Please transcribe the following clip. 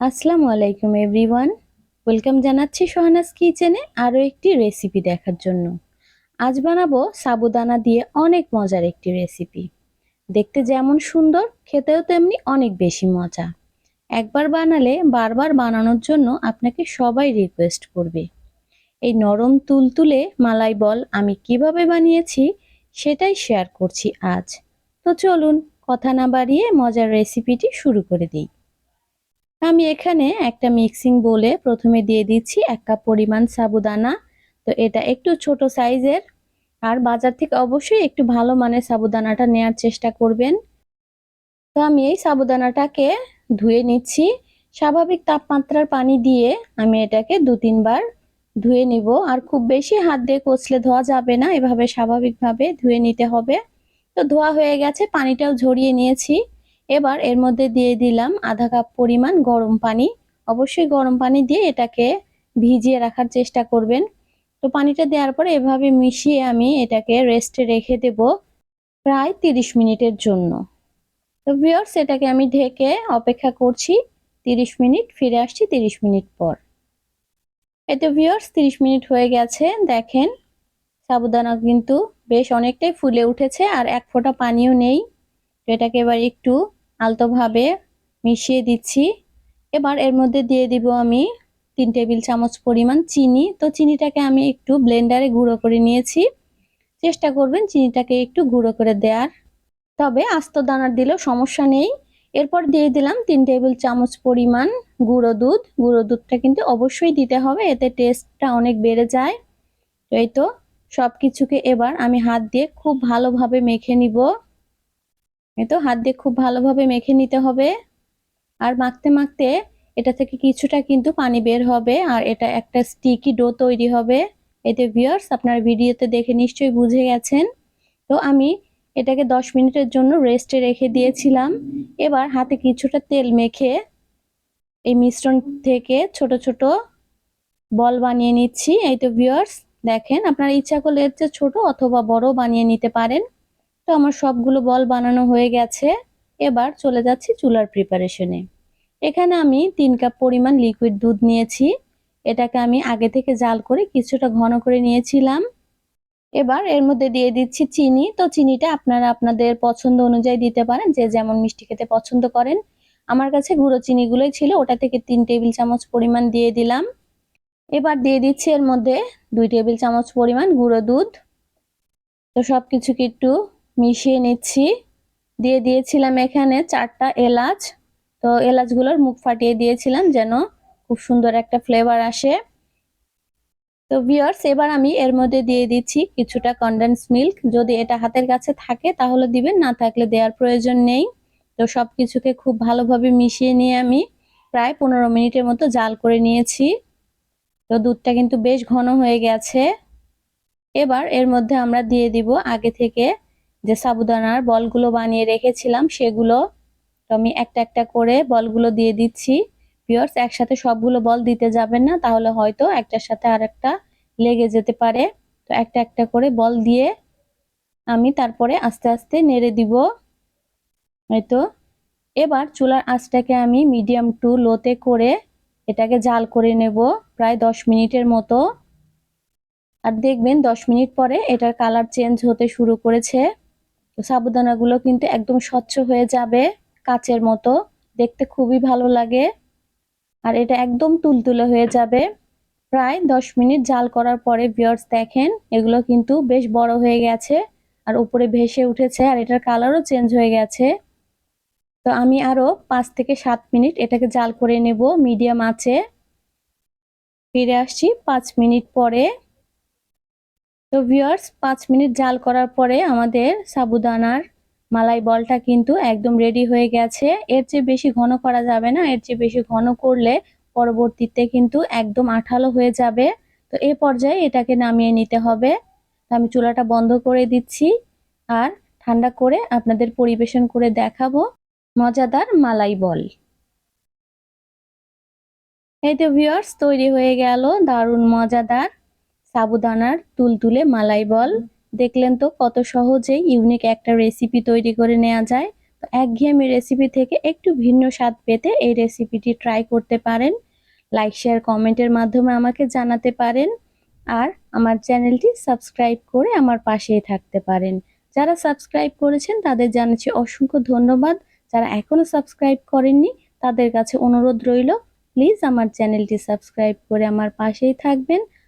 আসসালামু আলাইকুম, everyone. Welcome জানাচ্ছি সোহানাস কিচেনে আরও একটি রেসিপি দেখার জন্য। আজ বানাবো সাবুদানা দিয়ে অনেক মজার একটি রেসিপি। দেখতে যেমন সুন্দর, খেতেও তেমনি অনেক বেশি মজা। একবার বানালে বারবার বানানোর জন্য আপনাকে সবাই রিকোয়েস্ট করবে। এই নরম তুলতুলে মালাই বল আমি কীভাবে বানিয়েছি সেটাই শেয়ার করছি আজ। তো চলুন, কথা না বাড়িয়ে মজার রেসিপিটি শুরু করে দিই। আমি এখানে একটা মিক্সিং বোলে প্রথমে দিয়ে দিচ্ছি এক কাপ পরিমাণ সাবুদানা। তো এটা একটু ছোট সাইজের। আর বাজার থেকে অবশ্যই একটু ভালো মানের সাবুদানাটা নেয়ার চেষ্টা করবেন। তো আমি এই সাবুদানাটাকে ধুয়ে নিচ্ছি। স্বাভাবিক তাপমাত্রার পানি দিয়ে আমি এটাকে দু তিনবার ধুয়ে নিব। আর খুব বেশি হাত দিয়ে কচলে ধোয়া যাবে না। এভাবে স্বাভাবিকভাবে ধুয়ে নিতে হবে। তো ধোয়া হয়ে গেছে, পানিটাও ঝরিয়ে নিয়েছি। এবার এর মধ্যে দিয়ে দিলাম আধা কাপ পরিমাণ গরম পানি। অবশ্যই গরম পানি দিয়ে এটাকে ভিজিয়ে রাখার চেষ্টা করবেন। তো পানিটা দেওয়ার পরে এভাবে মিশিয়ে আমি এটাকে রেস্টে রেখে দেব প্রায় তিরিশ মিনিটের জন্য। তো ভিওর্স এটাকে আমি ঢেকে অপেক্ষা করছি তিরিশ মিনিট, ফিরে আসছি তিরিশ মিনিট পর। এতে ভিওর্স তিরিশ মিনিট হয়ে গেছে। দেখেন, সাবুদানা কিন্তু বেশ অনেকটাই ফুলে উঠেছে আর এক ফোঁটা পানিও নেই। তো এটাকে এবার একটু আলতোভাবে মিশিয়ে দিচ্ছি। এবার এর মধ্যে দিয়ে দিব আমি তিন টেবিল চামচ পরিমাণ চিনি। তো চিনিটাকে আমি একটু ব্লেন্ডারে গুঁড়ো করে নিয়েছি। চেষ্টা করবেন চিনিটাকে একটু গুঁড়ো করে দেওয়ার। তবে আস্ত দানার দিলেও সমস্যা নেই। এরপর দিয়ে দিলাম তিন টেবিল চামচ পরিমাণ গুঁড়ো দুধ। গুঁড়ো দুধটা কিন্তু অবশ্যই দিতে হবে, এতে টেস্টটা অনেক বেড়ে যায়। এই তো সব কিছুকে এবার আমি হাত দিয়ে খুব ভালোভাবে মেখে নিব। তো হাত দিয়ে খুব ভালোভাবে মেখে নিতে হবে। আর মাখতে মাখতে এটা থেকে কিছুটা কিন্তু পানি বের হবে আর এটা একটা স্টিকি ডো তৈরি হবে। এতে ভিউয়ার্স আপনার ভিডিওতে দেখে নিশ্চয়ই বুঝে গেছেন। তো আমি এটাকে দশ মিনিটের জন্য রেস্টে রেখে দিয়েছিলাম। এবার হাতে কিছুটা তেল মেখে এই মিশ্রণ থেকে ছোট ছোট বল বানিয়ে নিচ্ছি। এই তো ভিউয়ার্স দেখেন, আপনার ইচ্ছা করলে এর চেয়ে ছোট অথবা বড় বানিয়ে নিতে পারেন। তো আমার সবগুলো বল বানানো হয়ে গেছে। এবার চলে যাচ্ছি চুলার প্রিপারেশনে এখানে আমি তিন কাপ পরিমাণ লিকুইড দুধ নিয়েছি। এটাকে আমি আগে থেকে জাল করে কিছুটা ঘন করে নিয়েছিলাম। এবার এর মধ্যে দিয়ে দিচ্ছি চিনি। তো চিনিটা আপনারা আপনাদের পছন্দ অনুযায়ী দিতে পারেন। যে যেমন মিষ্টি খেতে পছন্দ করেন। আমার কাছে গুঁড়ো চিনিগুলোই ছিল। ওটা থেকে তিন টেবিল চামচ পরিমাণ দিয়ে দিলাম। এবার দিয়ে দিচ্ছি এর মধ্যে দুই টেবিল চামচ পরিমাণ গুঁড়ো দুধ। তো সব কিছুকে একটু মিশিয়ে নিচ্ছি। দিয়ে দিয়েছিলাম এখানে চারটা এলাচ। তো এলাচগুলোর মুখ ফাটিয়ে দিয়েছিলাম যেন খুব সুন্দর একটা ফ্লেভার আসে। তো ভিওর্স এবার আমি এর মধ্যে দিয়ে দিচ্ছি কিছুটা কন্ডেন্স মিল্ক যদি এটা হাতের কাছে থাকে তাহলে দিবেন, না থাকলে দেওয়ার প্রয়োজন নেই। তো সব কিছুকে খুব ভালোভাবে মিশিয়ে নিয়ে আমি প্রায় পনেরো মিনিটের মতো জাল করে নিয়েছি। তো দুধটা কিন্তু বেশ ঘন হয়ে গেছে। এবার এর মধ্যে আমরা দিয়ে দিব আগে থেকে যে সাবুদানার বলগুলো বানিয়ে রেখেছিলাম, সেগুলো তো আমি একটা একটা করে বলগুলো দিয়ে দিচ্ছি। পিওর্স একসাথে সবগুলো বল দিতে যাবেন না, তাহলে হয়তো একটার সাথে আর একটা লেগে যেতে পারে। তো একটা একটা করে বল দিয়ে আমি তারপরে আস্তে আস্তে নেড়ে দিব। হয়তো এবার চুলার আঁচটাকে আমি মিডিয়াম টু লোতে করে এটাকে জাল করে নেব, প্রায় দশ মিনিটের মতো। আর দেখবেন দশ মিনিট পরে এটার কালার চেঞ্জ হতে শুরু করেছে। সাবুদানাগুলো কিন্তু একদম স্বচ্ছ হয়ে যাবে কাচের মতো। দেখতে খুবই ভালো লাগে। আর এটা একদম তুলতুলে হয়ে যাবে। প্রায় দশ মিনিট জাল করার পরে বিয়ার্স দেখেন, এগুলো কিন্তু বেশ বড় হয়ে গেছে আর উপরে ভেসে উঠেছে আর এটার কালারও চেঞ্জ হয়ে গেছে। তো আমি আরও পাঁচ থেকে সাত মিনিট এটাকে জাল করে নেব মিডিয়াম আছে। ফিরে আসছি পাঁচ মিনিট পরে। তো ভিউয়ার্স পাঁচ মিনিট জাল করার পরে আমাদের সাবুদানার মালাই বলটা কিন্তু একদম রেডি হয়ে গেছে। এর চেয়ে বেশি ঘন করা যাবে না, এর চেয়ে বেশি ঘন করলে পরবর্তীতে কিন্তু একদম আঠালো হয়ে যাবে। তো এ পর্যায়ে এটাকে নামিয়ে নিতে হবে। আমি চুলাটা বন্ধ করে দিচ্ছি আর ঠান্ডা করে আপনাদের পরিবেশন করে দেখাবো মজাদার মালাই বল। এই তো ভিউয়ার্স তৈরি হয়ে গেল দারুণ মজাদার সাবুদানার তুলতুলে মালাই বল। দেখলেন তো কত সহজেই ইউনিক একটা রেসিপি তৈরি করে নেওয়া যায়। তো একঘেয়েমি রেসিপি থেকে একটু ভিন্ন স্বাদ পেতে এই রেসিপিটি ট্রাই করতে পারেন। লাইক শেয়ার কমেন্টের মাধ্যমে আমাকে জানাতে পারেন। আর আমার চ্যানেলটি সাবস্ক্রাইব করে আমার পাশেই থাকতে পারেন। যারা সাবস্ক্রাইব করেছেন তাদের জানাচ্ছি অসংখ্য ধন্যবাদ। যারা এখনও সাবস্ক্রাইব করেননি, তাদের কাছে অনুরোধ রইল প্লিজ আমার চ্যানেলটি সাবস্ক্রাইব করে আমার পাশেই থাকবেন।